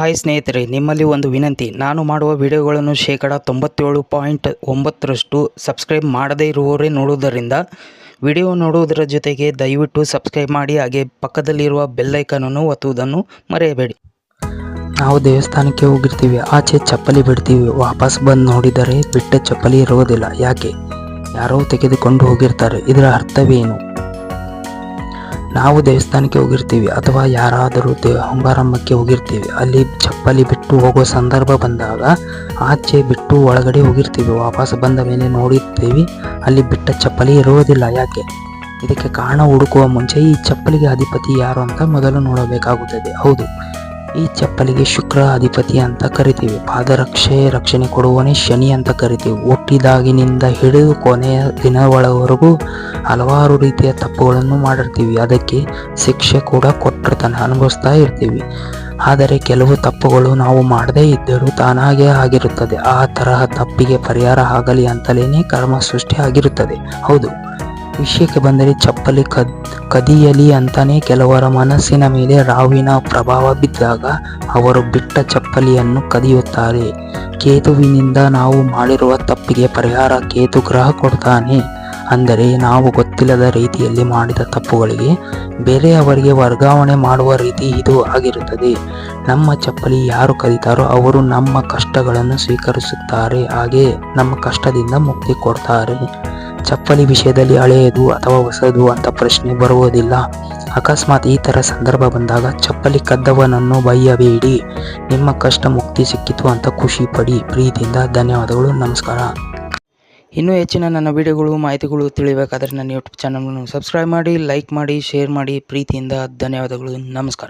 Hi ಸ್ನೇಹಿತರೆ, ನಿಮ್ಮಲ್ಲಿ ಒಂದು ವಿನಂತಿ. ನಾನು ಮಾಡುವ ವಿಡಿಯೋಗಳನ್ನು ಶೇಕಡ ತೊಂಬತ್ತೇಳು ಪಾಯಿಂಟ್ ಒಂಬತ್ತರಷ್ಟು ಸಬ್ಸ್ಕ್ರೈಬ್ ಮಾಡದೇ ಇರುವವರೇ ನೋಡುವುದರಿಂದ ವಿಡಿಯೋ ನೋಡುವುದರ ಜೊತೆಗೆ ದಯವಿಟ್ಟು ಸಬ್ಸ್ಕ್ರೈಬ್ ಮಾಡಿ, ಹಾಗೆ ಪಕ್ಕದಲ್ಲಿರುವ ಬೆಲ್ಲೈಕನನ್ನು ಒತ್ತುವುದನ್ನು ಮರೆಯಬೇಡಿ. ನಾವು ದೇವಸ್ಥಾನಕ್ಕೆ ಹೋಗಿರ್ತೀವಿ. ಆಚೆ ಚಪ್ಪಲಿ ಬಿಡ್ತೀವಿ. ವಾಪಸ್ ಬಂದು ನೋಡಿದರೆ ಬಿಟ್ಟ ಚಪ್ಪಲಿ ಇರುವುದಿಲ್ಲ. ಯಾಕೆ? ಯಾರೋ ತೆಗೆದುಕೊಂಡು ಹೋಗಿರ್ತಾರೆ. ಇದರ ಅರ್ಥವೇನು? ನಾವು ದೇವಸ್ಥಾನಕ್ಕೆ ಹೋಗಿರ್ತೀವಿ ಅಥವಾ ಯಾರಾದರೂ ದೇವ ಹೊಂಗಾರಮ್ಮಕ್ಕೆ ಹೋಗಿರ್ತೀವಿ. ಅಲ್ಲಿ ಚಪ್ಪಲಿ ಬಿಟ್ಟು ಹೋಗೋ ಸಂದರ್ಭ ಬಂದಾಗ ಆಚೆ ಬಿಟ್ಟು ಒಳಗಡೆ ಹೋಗಿರ್ತೀವಿ. ವಾಪಸ್ ಬಂದ ಮೇಲೆ ನೋಡಿರ್ತೀವಿ. ಅಲ್ಲಿ ಬಿಟ್ಟ ಚಪ್ಪಲಿ ಇರೋದಿಲ್ಲ ಯಾಕೆ? ಇದಕ್ಕೆ ಕಾರಣ ಹುಡುಕುವ ಮುಂಚೆ ಈ ಚಪ್ಪಲಿಗೆ ಅಧಿಪತಿ ಯಾರು ಅಂತ ಮೊದಲು ನೋಡಬೇಕಾಗುತ್ತದೆ. ಹೌದು. ಈ ಚಪ್ಪಲಿಗೆ ಶುಕ್ರ ಅಧಿಪತಿ ಅಂತ ಕರಿತೀವಿ. ಪಾದರಕ್ಷೆ ರಕ್ಷಣೆ ಕೊಡುವನೇ ಶನಿ ಅಂತ ಕರಿತೀವಿ. ಹುಟ್ಟಿದಾಗಿನಿಂದ ಹಿಡಿದು ಕೊನೆಯ ದಿನಗಳವರೆಗೂ ಹಲವಾರು ರೀತಿಯ ತಪ್ಪುಗಳನ್ನು ಮಾಡಿರ್ತೀವಿ. ಅದಕ್ಕೆ ಶಿಕ್ಷೆ ಕೂಡ ಕೊಟ್ಟಿರ್ತಾನೆ, ಅನುಭವಿಸ್ತಾ ಇರ್ತೀವಿ. ಆದರೆ ಕೆಲವು ತಪ್ಪುಗಳು ನಾವು ಮಾಡದೇ ಇದ್ದರೂ ತಾನಾಗೇ ಆಗಿರುತ್ತದೆ. ಆ ತರಹ ತಪ್ಪಿಗೆ ಪರಿಹಾರ ಆಗಲಿ ಅಂತಲೇ ಕರ್ಮ ಸೃಷ್ಟಿ ಆಗಿರುತ್ತದೆ. ಹೌದು. ವಿಷಯಕ್ಕೆ ಬಂದರೆ ಚಪ್ಪಲಿ ಕದ್, ಕದಿಯಲಿ ಅಂತಾನೆ ಕೆಲವರ ಮನಸ್ಸಿನ ಮೇಲೆ ರಾವಿನ ಪ್ರಭಾವ ಬಿದ್ದಾಗ ಅವರು ಬಿಟ್ಟ ಚಪ್ಪಲಿಯನ್ನು ಕದಿಯುತ್ತಾರೆ. ಕೇತುವಿನಿಂದ ನಾವು ಮಾಡಿರುವ ತಪ್ಪಿಗೆ ಪರಿಹಾರ ಕೇತು ಗ್ರಹ ಕೊಡ್ತಾನೆ. ಅಂದರೆ ನಾವು ಗೊತ್ತಿಲ್ಲದ ರೀತಿಯಲ್ಲಿ ಮಾಡಿದ ತಪ್ಪುಗಳಿಗೆ ಬೇರೆಯವರಿಗೆ ವರ್ಗಾವಣೆ ಮಾಡುವ ರೀತಿ ಇದು ಆಗಿರುತ್ತದೆ. ನಮ್ಮ ಚಪ್ಪಲಿ ಯಾರು ಕದಿತಾರೋ ಅವರು ನಮ್ಮ ಕಷ್ಟಗಳನ್ನು ಸ್ವೀಕರಿಸುತ್ತಾರೆ. ಹಾಗೆ ನಮ್ಮ ಕಷ್ಟದಿಂದ ಮುಕ್ತಿ ಕೊಡ್ತಾರೆ. ಚಪ್ಪಲಿ ವಿಷಯದಲ್ಲಿ ಹಳೆಯದು ಅಥವಾ ಹೊಸದು ಅಂತ ಪ್ರಶ್ನೆ ಬರುವುದಿಲ್ಲ. ಅಕಸ್ಮಾತ್ ಈ ಥರ ಸಂದರ್ಭ ಬಂದಾಗ ಚಪ್ಪಲಿ ಕದ್ದವನನ್ನು ಬೈಯಬೇಡಿ. ನಿಮ್ಮ ಕಷ್ಟ ಮುಕ್ತಿ ಸಿಕ್ಕಿತು ಅಂತ ಖುಷಿ ಪಡಿ. ಪ್ರೀತಿಯಿಂದ ಧನ್ಯವಾದಗಳು, ನಮಸ್ಕಾರ. ಇನ್ನೂ ಹೆಚ್ಚಿನ ನನ್ನ ವಿಡಿಯೋಗಳು, ಮಾಹಿತಿಗಳು ತಿಳಿಬೇಕಾದ್ರೆ ನನ್ನ ಯೂಟ್ಯೂಬ್ ಚಾನಲನ್ನು ಸಬ್ಸ್ಕ್ರೈಬ್ ಮಾಡಿ ಲೈಕ್ ಮಾಡಿ ಶೇರ್ ಮಾಡಿ. ಪ್ರೀತಿಯಿಂದ ಧನ್ಯವಾದಗಳು, ನಮಸ್ಕಾರ.